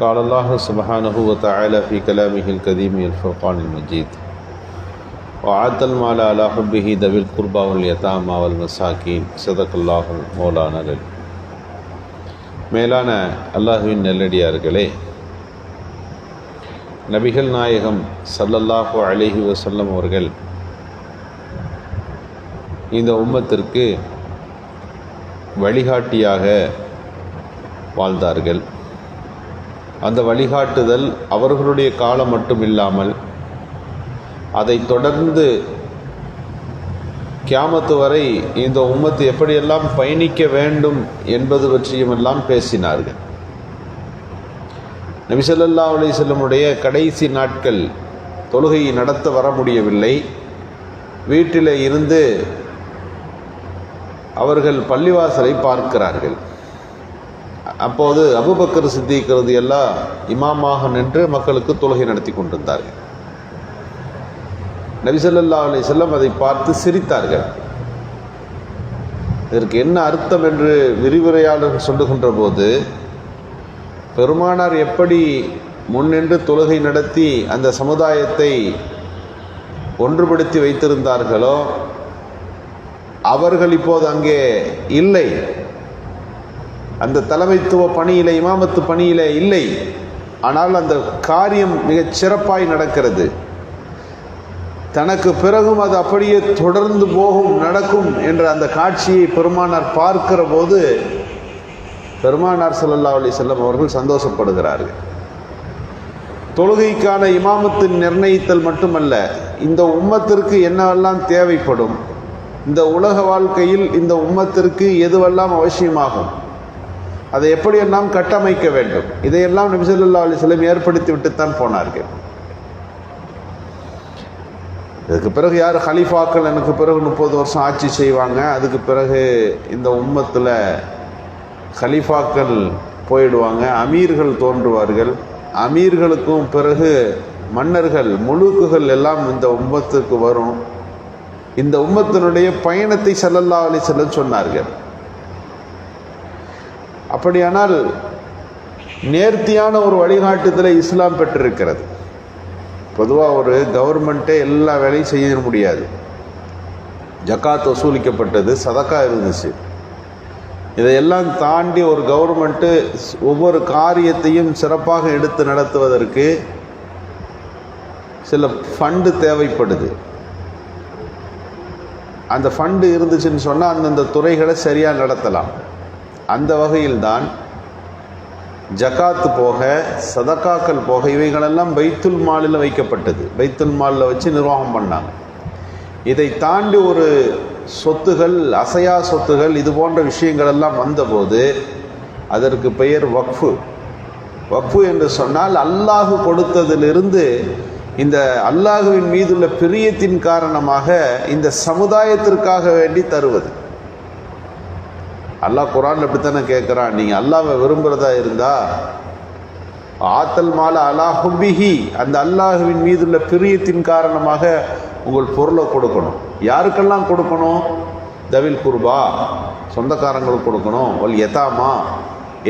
قال الله سبحانه وتعالى في كلامه الكريم الفرقان المجيد وعد المال على حبه ذوي القربى واليتامى والمساكين صدق الله مولانا العلي. மேலான அல்லாஹுவின் நெல்லடியார்களே நபிகள் நாயகம் ஸல்லல்லாஹு அலைஹி வஸல்லம் அவர்கள் இந்த உம்மத்திற்கு வழிகாட்டியாக வாழ்ந்தார்கள் அந்த வழிகாட்டுதல் அவர்களுடைய காலம் மட்டும் இல்லாமல் அதை தொடர்ந்து கியாமத்து வரை இந்த உம்மத்து எப்படியெல்லாம் பயணிக்க வேண்டும் என்பது பற்றியுமெல்லாம் பேசினார்கள். நபிசல்லா அலி செல்லமுடைய கடைசி நாட்கள் தொழுகையை நடத்த வர முடியவில்லை. வீட்டில் இருந்து அவர்கள் பள்ளிவாசலை பார்க்கிறார்கள். அப்போது அபுபக்கர் சித்திக்கிறது எல்லாம் இமாமாக நின்று மக்களுக்கு தொழுகை நடத்தி கொண்டிருந்தார்கள். நபிசல்லா அலி செல்லம் அதை பார்த்து சிரித்தார்கள். இதற்கு என்ன அர்த்தம் என்று விரிவுரையாளர்கள் சொல்லுகின்ற போது பெருமானார் எப்படி முன்னின்று தொழுகை நடத்தி அந்த சமுதாயத்தை ஒன்றுபடுத்தி வைத்திருந்தார்களோ அவர்கள் இப்போது அங்கே இல்லை. அந்த தலைமைத்துவ பணியில் இமாமத்து பணியிலே இல்லை. ஆனால் அந்த காரியம் மிகச் சிறப்பாய் நடக்கிறது. தனக்கு பிறகும் அது அப்படியே தொடர்ந்து போகும் நடக்கும் என்ற அந்த காட்சியை பெருமானார் பார்க்கிற போது பெருமானார் சல்லல்லா அலி செல்லம் அவர்கள் சந்தோஷப்படுகிறார்கள். தொழுகைக்கான இமாமத்தின் நிர்ணயித்தல் மட்டுமல்ல இந்த உம்மத்திற்கு என்னவெல்லாம் தேவைப்படும்? இந்த உலக வாழ்க்கையில் இந்த உம்மத்திற்கு எதுவெல்லாம் அவசியமாகும்? அதை எப்படியெல்லாம் கட்டமைக்க வேண்டும்? இதையெல்லாம் நபிசல்லா அலிஸ்லம் ஏற்படுத்தி விட்டுத்தான் போனார்கள். இதுக்கு பிறகு யார் ஹலிஃபாக்கள்? எனக்கு பிறகு முப்பது வருஷம் ஆட்சி செய்வாங்க. அதுக்கு பிறகு இந்த உம்மத்தில் ஹலிஃபாக்கள் போயிடுவாங்க அமீர்கள் தோன்றுவார்கள். அமீர்களுக்கும் பிறகு மன்னர்கள் முழுக்குகள் எல்லாம் இந்த உம்மத்துக்கு வரும். இந்த உம்மத்தினுடைய பயணத்தை செல்லல்லா அலி செல்ல சொன்னார்கள். அப்படியானால் நேர்த்தியான ஒரு வழிகாட்டுதலை இஸ்லாம் பெற்றிருக்கிறது. பொதுவாக ஒரு கவர்மெண்ட்டே எல்லா வேலையும் செய்ய முடியாது. ஜக்காத் வசூலிக்கப்பட்டது சதக்கா இருந்துச்சு. இதையெல்லாம் தாண்டி ஒரு கவர்மெண்ட்டு ஒவ்வொரு காரியத்தையும் சிறப்பாக எடுத்து நடத்துவதற்கு சில ஃபண்டு தேவைப்படுது. அந்த ஃபண்டு இருந்துச்சுன்னு சொன்னால் அந்தந்த துறைகளை சரியாக நடத்தலாம். அந்த வகையில்தான் ஜக்காத்து போக சதக்காக்கள் போக இவைகளெல்லாம் பைத்துல் மாலில் வைக்கப்பட்டது. பைத்துல் மாலில் வச்சு நிர்வாகம் பண்ணாங்க. இதை தாண்டி ஒரு சொத்துகள் அசையா சொத்துகள் இது போன்ற விஷயங்கள் எல்லாம் வந்தபோது அதற்கு பெயர் வக்ஃபு. வக்ஃபு என்று சொன்னால் அல்லாஹு கொடுத்ததிலிருந்து இந்த அல்லாஹுவின் மீதுள்ள பிரியத்தின் காரணமாக இந்த சமுதாயத்திற்காக வேண்டி தருவது. அல்லாஹ் குரான் அப்படித்தானே கேட்குறான் நீங்கள் அல்லாவை விரும்புகிறதா இருந்தா ஆத்தல் மால அலாஹுபிஹி அந்த அல்லாஹுவின் மீதுள்ள பிரியத்தின் காரணமாக உங்கள் பொருளை கொடுக்கணும். யாருக்கெல்லாம் கொடுக்கணும்? தவில் குர்பா சொந்தக்காரங்களுக்கு கொடுக்கணும். வல் எதாமா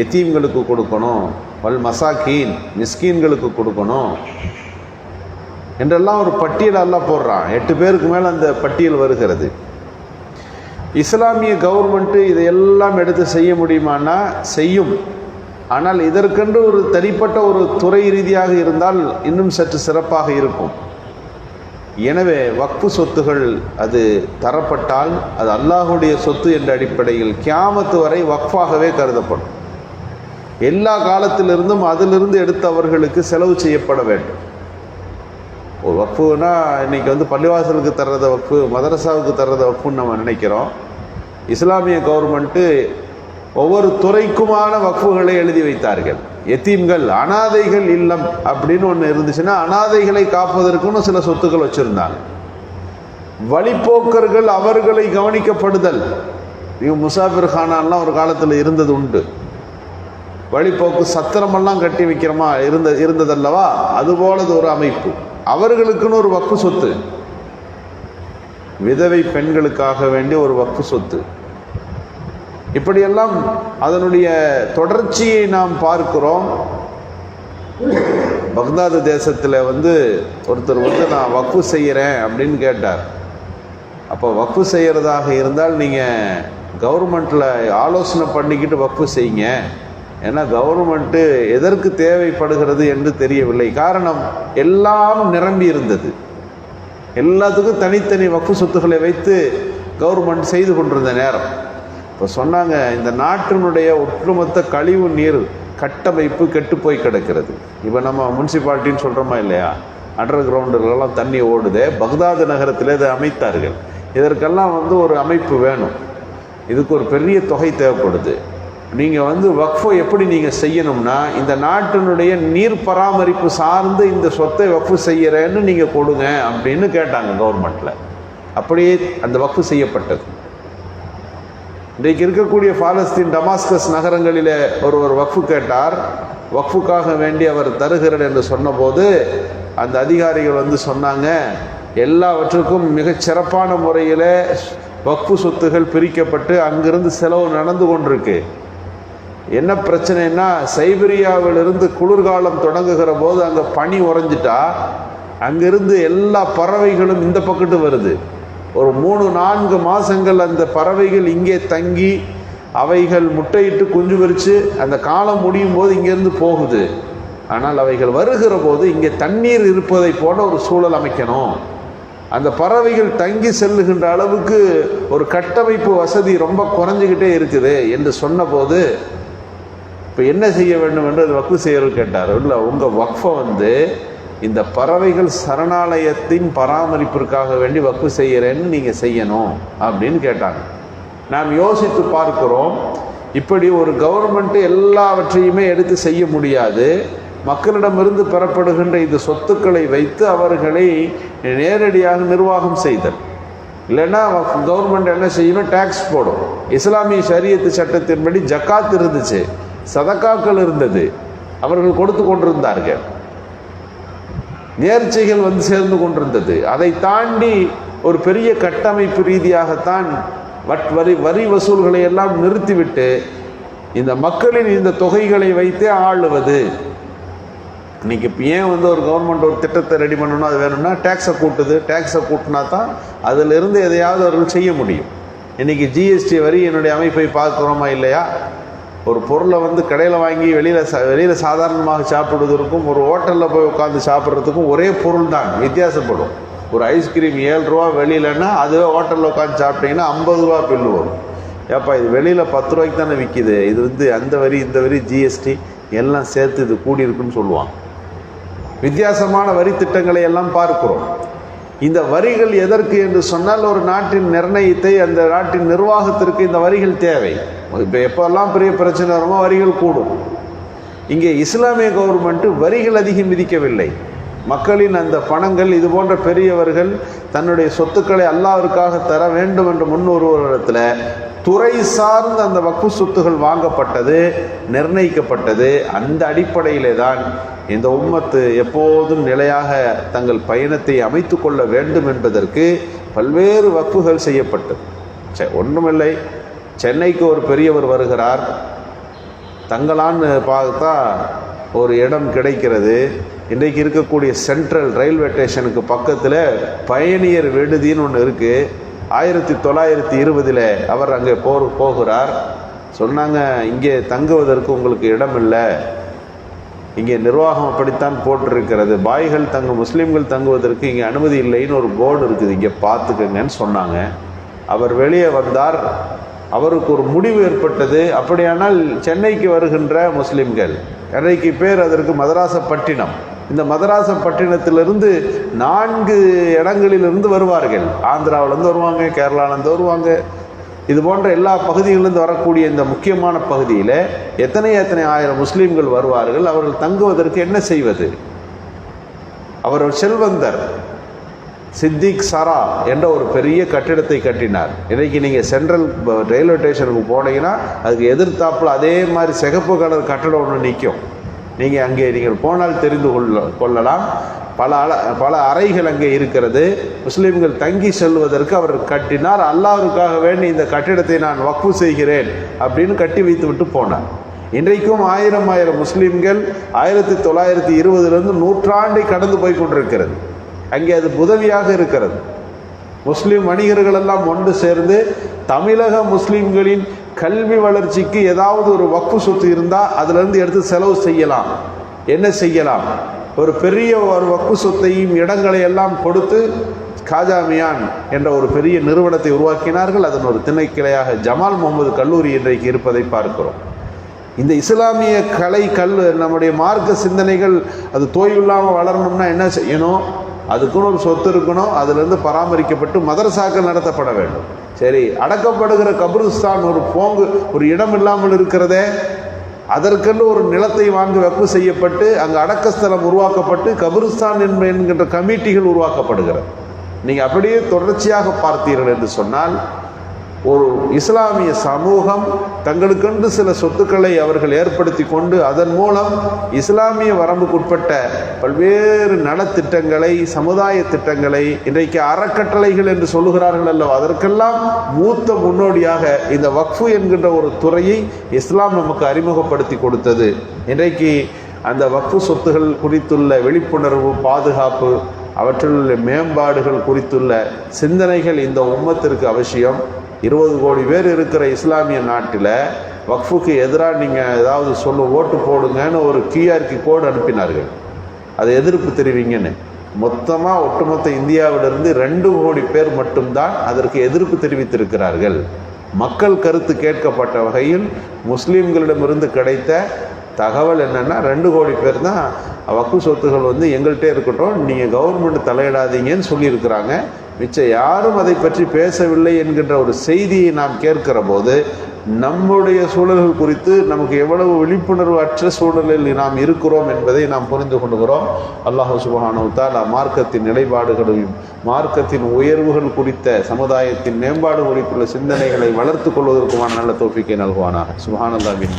எத்தீம்களுக்கு கொடுக்கணும். வல் மசாக்கீன் மிஸ்கீன்களுக்கு கொடுக்கணும். என்றெல்லாம் ஒரு பட்டியல் எல்லாம் போடுறான். எட்டு பேருக்கு மேலே அந்த பட்டியல் வருகிறது. இஸ்லாமிய கவர்மெண்ட்டு இதையெல்லாம் எடுத்து செய்ய முடியுமானா செய்யும். ஆனால் இதற்கென்று ஒரு தனிப்பட்ட ஒரு துறை ரீதியாக இருந்தால் இன்னும் சற்று சிறப்பாக இருக்கும். எனவே வக்ஃபு சொத்துகள் அது தரப்பட்டால் அது அல்லாஹுடைய சொத்து என்ற அடிப்படையில் கியாமத்து வரை வக்ஃபாகவே கருதப்படும். எல்லா காலத்திலிருந்தும் அதிலிருந்து எடுத்தவர்களுக்கு செலவு செய்யப்பட வேண்டும். ஒரு வக்ஃபுனா இன்னைக்கு வந்து பள்ளிவாசலுக்கு தர்றத வக்ஃபு மதரசாவுக்கு தர்றத வக்ஃபுன்னு நம்ம நினைக்கிறோம். இஸ்லாமிய கவர்மெண்ட்டு ஒவ்வொரு துறைக்குமான வக்ஃபுகளை எழுதி வைத்தார்கள். எத்தீம்கள் அனாதைகள் இல்லம் அப்படின்னு ஒன்று இருந்துச்சுன்னா அனாதைகளை காப்பதற்குன்னு சில சொத்துக்கள் வச்சுருந்தாங்க. வழிப்போக்கர்கள் அவர்களை கவனிக்கப்படுதல். இவங்க முசாஃபிர் கானான்லாம் ஒரு காலத்தில் இருந்தது உண்டு. வழிப்போக்கு சத்திரமெல்லாம் கட்டி வைக்கிறோமா இருந்த இருந்ததல்லவா? அதுபோலது ஒரு அமைப்பு. அவர்களுக்குன்னு ஒரு வக்கு சொத்து. விதவை பெண்களுக்காக வேண்டிய ஒரு வக்கு சொத்து. இப்படியெல்லாம் அதனுடைய தொடர்ச்சியை நாம் பார்க்கிறோம். பக்தாது தேசத்தில் வந்து ஒருத்தர் வந்து நான் வக்கு செய்கிறேன் அப்படின்னு கேட்டார். அப்போ வக்கு செய்கிறதாக இருந்தால் நீங்கள் கவர்மெண்ட்டில் ஆலோசனை பண்ணிக்கிட்டு வக்கு செய்யுங்க. ஏன்னா கவர்மெண்ட்டு எதற்கு தேவைப்படுகிறது என்று தெரியவில்லை. காரணம் எல்லாம் நிரம்பி இருந்தது. எல்லாத்துக்கும் தனித்தனி வக்கு சொத்துக்களை வைத்து கவர்மெண்ட் செய்து கொண்டிருந்த நேரம். இப்போ சொன்னாங்க இந்த நாட்டினுடைய ஒட்டுமொத்த கழிவு நீர் கட்டமைப்பு கெட்டு போய் கிடக்கிறது. இப்போ நம்ம முனிசிபாலிட்டின்னு சொல்கிறோமா இல்லையா? அண்டர் கிரவுண்டுகளெல்லாம் தண்ணி ஓடுதே. பக்தாது நகரத்தில் இதை அமைத்தார்கள். இதற்கெல்லாம் வந்து ஒரு அமைப்பு வேணும். இதுக்கு ஒரு பெரிய தொகை தேவைப்படுது. நீங்கள் வந்து வக்ஃபை எப்படி நீங்கள் செய்யணும்னா இந்த நாட்டினுடைய நீர் பராமரிப்பு சார்ந்து இந்த சொத்தை வக்ஃபு செய்கிறேன்னு நீங்கள் கொடுங்க அப்படின்னு கேட்டாங்க கவர்மெண்ட்டில் அப்படியே அந்த வக்ஃபு செய்யப்பட்டது. இன்றைக்கு இருக்கக்கூடிய பாலஸ்தீன் டமாஸ்கஸ் ஒரு ஒருவர் வக்ஃபு கேட்டார். வக்ஃபுக்காக வேண்டி அவர் தருகிறார் என்று சொன்னபோது அந்த அதிகாரிகள் வந்து சொன்னாங்க எல்லாவற்றுக்கும் மிகச் சிறப்பான முறையில் வக்ஃபு சொத்துகள் பிரிக்கப்பட்டு அங்கிருந்து செலவு நடந்து கொண்டிருக்கு. என்ன பிரச்சனைன்னா சைபீரியாவிலிருந்து குளிர்காலம் தொடங்குகிற போது அங்கே பனி உறைஞ்சிட்டா அங்கிருந்து எல்லா பறவைகளும் இந்த பக்கத்து வருது. ஒரு மூணு நான்கு மாதங்கள் அந்த பறவைகள் இங்கே தங்கி அவைகள் முட்டையிட்டு குஞ்சு பறித்து அந்த காலம் முடியும் போது இங்கேருந்து போகுது. ஆனால் அவைகள் வருகிற போது இங்கே தண்ணீர் இருப்பதை போல ஒரு சூழல் அமைக்கணும். அந்த பறவைகள் தங்கி செல்லுகின்ற அளவுக்கு ஒரு கட்டமைப்பு வசதி ரொம்ப குறைஞ்சிக்கிட்டே இருக்குது என்று சொன்னபோது இப்போ என்ன செய்ய வேண்டும் என்று அது வக்ஃபு செய்யறது கேட்டார். இல்லை உங்கள் வக்ஃபை வந்து இந்த பறவைகள் சரணாலயத்தின் பராமரிப்பிற்காக வேண்டி வக்ஃபு செய்கிறேன்னு நீங்கள் செய்யணும் அப்படின்னு கேட்டாங்க. நாம் யோசித்து பார்க்கிறோம். இப்படி ஒரு கவர்மெண்ட்டு எல்லாவற்றையுமே எடுத்து செய்ய முடியாது. மக்களிடமிருந்து பெறப்படுகின்ற இந்த சொத்துக்களை வைத்து அவர்களை நேரடியாக நிர்வாகம் செய்தல். இல்லைன்னா கவர்மெண்ட் என்ன செய்யணும்? டேக்ஸ் போடும். இஸ்லாமிய ஷரியத்து சட்டத்தின்படி ஜக்காத் இருந்துச்சு. சதக்காக்கள் இருந்தது. அவர்கள் கொடுத்து கொண்டிருந்தார்கள். நேர்ச்சைகள் வந்து சேர்ந்து கொண்டிருந்தது. அதை தாண்டி ஒரு பெரிய கட்டமைப்பு ரீதியாகத்தான் வட் வரி வரி வசூல்களை எல்லாம் நிறுத்திவிட்டு இந்த மக்களின் இந்த தொகைகளை வைத்தே ஆளுவது. இன்னைக்கு இப்போ ஏன் வந்து ஒரு கவர்மெண்ட் ஒரு திட்டத்தை ரெடி பண்ணணும் அது வேணும்னா டேக்ஸை கூட்டுது. டேக்ஸை கூட்டினா தான் அதிலிருந்து எதையாவது அவர்கள் செய்ய முடியும். இன்னைக்கு ஜிஎஸ்டி வரி என்னுடைய அமைப்பை பார்க்குறோமா இல்லையா? ஒரு பொருளை வந்து கடையில் வாங்கி வெளியில் சா வெளியில் சாதாரணமாக சாப்பிடுவதற்கும் ஒரு ஹோட்டலில் போய் உட்காந்து சாப்பிட்றதுக்கும் ஒரே பொருள் தான் வித்தியாசப்படும். ஒரு ஐஸ்கிரீம் ஏழு ரூபா வெளியிலன்னா அதுவே ஹோட்டலில் உட்காந்து சாப்பிட்டீங்கன்னா ஐம்பது ரூபா பில்லு வரும். ஏப்பா இது வெளியில் பத்து ரூபாய்க்கு தானே விற்கிது இது வந்து அந்த வரி இந்த வரி ஜிஎஸ்டி எல்லாம் சேர்த்து இது கூடி இருக்குன்னு சொல்லுவாங்க. வித்தியாசமான வரி திட்டங்களை எல்லாம் பார்க்குறோம். இந்த வரிகள் எதற்கு என்று சொன்னால் ஒரு நாட்டின் நிர்ணயத்தை அந்த நாட்டின் நிர்வாகத்திற்கு இந்த வரிகள் தேவை. இப்போ எப்போல்லாம் பெரிய பிரச்சனை வருமோ வரிகள் கூடும். இங்கே இஸ்லாமிய கவர்மெண்ட்டு வரிகள் அதிகம் விதிக்கவில்லை. மக்களின் அந்த பணங்கள் இது போன்ற பெரியவர்கள் தன்னுடைய சொத்துக்களை அல்லாவிற்காக தர வேண்டும் என்று முன்னொருவரிடத்தில் துறை சார்ந்த அந்த வக்கு சொத்துகள் வாங்கப்பட்டது நிர்ணயிக்கப்பட்டது. அந்த அடிப்படையிலே தான் இந்த உம்மத்து எப்போதும் நிலையாக தங்கள் பயணத்தை அமைத்து கொள்ள வேண்டும் என்பதற்கு பல்வேறு வக்குகள் செய்யப்பட்டது. சரி ஒன்றுமில்லை சென்னைக்கு ஒரு பெரியவர் வருகிறார். தங்களான்னு பார்த்தா ஒரு இடம் கிடைக்கிறது. இன்றைக்கு இருக்கக்கூடிய சென்ட்ரல் ரயில்வே ஸ்டேஷனுக்கு பக்கத்தில் பயணியர் விடுதின்னு ஒன்று இருக்குது ஆயிரத்தி தொள்ளாயிரத்தி இருபதில் அவர் அங்கே போர் போகிறார். சொன்னாங்க இங்கே தங்குவதற்கு உங்களுக்கு இடம் இல்லை. இங்கே நிர்வாகம் அப்படித்தான் போட்டிருக்கிறது. பாய்கள் தங்க முஸ்லீம்கள் தங்குவதற்கு இங்கே அனுமதி இல்லைன்னு ஒரு போர்டு இருக்குது. இங்கே பார்த்துக்கங்கன்னு சொன்னாங்க. அவர் வெளியே வந்தார். அவருக்கு ஒரு முடிவு ஏற்பட்டது. அப்படியானால் சென்னைக்கு வருகின்ற முஸ்லிம்கள் இன்றைக்கு பேர் அதற்கு மதராசப்பட்டினம் இந்த மதராசப்பட்டினத்திலிருந்து நான்கு இடங்களிலிருந்து வருவார்கள். ஆந்திராவிலேருந்து வருவாங்க கேரளாவிலேருந்து வருவாங்க. இது போன்ற எல்லா பகுதிகளிலிருந்து வரக்கூடிய இந்த முக்கியமான பகுதியில் எத்தனை எத்தனை ஆயிரம் முஸ்லீம்கள் வருவார்கள் அவர்கள் தங்குவதற்கு என்ன செய்வது? அவர் செல்வந்தர். சித்திக் சரா என்ற ஒரு பெரிய கட்டிடத்தை கட்டினார். இன்றைக்கி நீங்கள் சென்ட்ரல் ரயில்வே ஸ்டேஷனுக்கு போனீங்கன்னா அதுக்கு எதிர்த்தாப்பில் அதே மாதிரி சிகப்பு கலர் கட்டடம் ஒன்று நிற்கும் நீங்கள் அங்கே நீங்கள் போனால் தெரிந்து கொள்ள கொள்ளலாம். பல அல பல அறைகள் அங்கே இருக்கிறது. முஸ்லீம்கள் தங்கி செல்வதற்கு அவர் கட்டினார். அல்லாஹ்வுக்காக வேண்டி இந்த கட்டிடத்தை நான் வக்ஃபு செய்கிறேன் அப்படின்னு கட்டி வைத்து விட்டு போனார். இன்றைக்கும் ஆயிரம் ஆயிரம் முஸ்லீம்கள் ஆயிரத்தி தொள்ளாயிரத்தி இருபதுலேருந்து நூற்றாண்டை கடந்து போய் கொண்டிருக்கிறது. அங்கே அது உதவியாக இருக்கிறது. முஸ்லீம் வணிகர்கள் எல்லாம் ஒன்று சேர்ந்து தமிழக முஸ்லீம்களின் கல்வி வளர்ச்சிக்கு ஏதாவது ஒரு வக்கு சொத்து இருந்தால் அதிலிருந்து எடுத்து செலவு செய்யலாம். என்ன செய்யலாம்? ஒரு பெரிய ஒரு வக்கு சொத்தையும் இடங்களை எல்லாம் கொடுத்து காஜாமியான் என்ற ஒரு பெரிய நிறுவனத்தை உருவாக்கினார்கள். அதன் ஒரு திணைக்கிளையாக ஜமால் முகமது கல்லூரி இன்றைக்கு இருப்பதை பார்க்கிறோம். இந்த இஸ்லாமிய கலை கல் நம்முடைய மார்க்க சிந்தனைகள் அது தோய்வில்லாமல் வளரணும்னா என்ன செய்யணும்? அதுக்குன்னு ஒரு சொத்து இருக்கணும் அதுலேருந்து பராமரிக்கப்பட்டு மதரசாக்கள் நடத்தப்பட வேண்டும். சரி அடக்கப்படுகிற கபிரிஸ்தான் ஒரு போங்கு ஒரு இடம் இல்லாமல் இருக்கிறதே அதற்கென்று ஒரு நிலத்தை வாங்கி வெப்பு செய்யப்பட்டு அங்கு அடக்கஸ்தலம் உருவாக்கப்பட்டு கபிரிஸ்தான் என்ப என்கின்ற கமிட்டிகள் உருவாக்கப்படுகிறது. நீங்கள் அப்படியே தொடர்ச்சியாக பார்த்தீர்கள் என்று சொன்னால் ஒரு இஸ்லாமிய சமூகம் தங்களுக்கென்று சில சொத்துக்களை அவர்கள் ஏற்படுத்தி கொண்டு அதன் மூலம் இஸ்லாமிய வரம்புக்குட்பட்ட பல்வேறு நலத்திட்டங்களை சமுதாய திட்டங்களை இன்றைக்கு அறக்கட்டளைகள் என்று சொல்லுகிறார்கள் அல்லவா அதற்கெல்லாம் மூத்த முன்னோடியாக இந்த வக்ஃபு என்கின்ற ஒரு துறையை இஸ்லாம் நமக்கு அறிமுகப்படுத்தி கொடுத்தது. இன்றைக்கு அந்த வக்ஃபு சொத்துகள் குறித்துள்ள விழிப்புணர்வு பாதுகாப்பு அவற்றில் மேம்பாடுகள் குறித்துள்ள சிந்தனைகள் இந்த உம்மத்திற்கு அவசியம். இருபது கோடி பேர் இருக்கிற இஸ்லாமிய நாட்டில் வக்ஃபுக்கு எதிராக நீங்கள் ஏதாவது சொல்ல ஓட்டு போடுங்கன்னு ஒரு கியூஆர்கி கோடு அனுப்பினார்கள். அதை எதிர்ப்பு தெரிவிங்கன்னு. மொத்தமாக ஒட்டுமொத்த இந்தியாவிலிருந்து ரெண்டு கோடி பேர் மட்டும்தான் அதற்கு எதிர்ப்பு தெரிவித்திருக்கிறார்கள். மக்கள் கருத்து கேட்கப்பட்ட வகையில் முஸ்லீம்களிடமிருந்து கிடைத்த தகவல் என்னென்னா ரெண்டு கோடி பேர் தான் வக்கு சொத்துகள் வந்து எங்கள்கிட்ட இருக்கட்டும் நீங்கள் கவர்மெண்ட் தலையிடாதீங்கன்னு சொல்லியிருக்கிறாங்க. மிச்சம் யாரும் அதை பற்றி பேசவில்லை என்கின்ற ஒரு செய்தியை நாம் கேட்கிற போது நம்முடைய சூழல்கள் குறித்து நமக்கு எவ்வளவு விழிப்புணர்வு அற்ற சூழலில் நாம் இருக்கிறோம் என்பதை நாம் புரிந்து கொள்கிறோம். அல்லாஹு சுபஹானு மார்க்கத்தின் நிலைப்பாடுகளையும் மார்க்கத்தின் உயர்வுகள் குறித்த சமுதாயத்தின் மேம்பாடு குறித்துள்ள சிந்தனைகளை வளர்த்து கொள்வதற்குமான நல்ல தோப்பிக்கை நல்குவானாக. சுபஹானல்லாவின்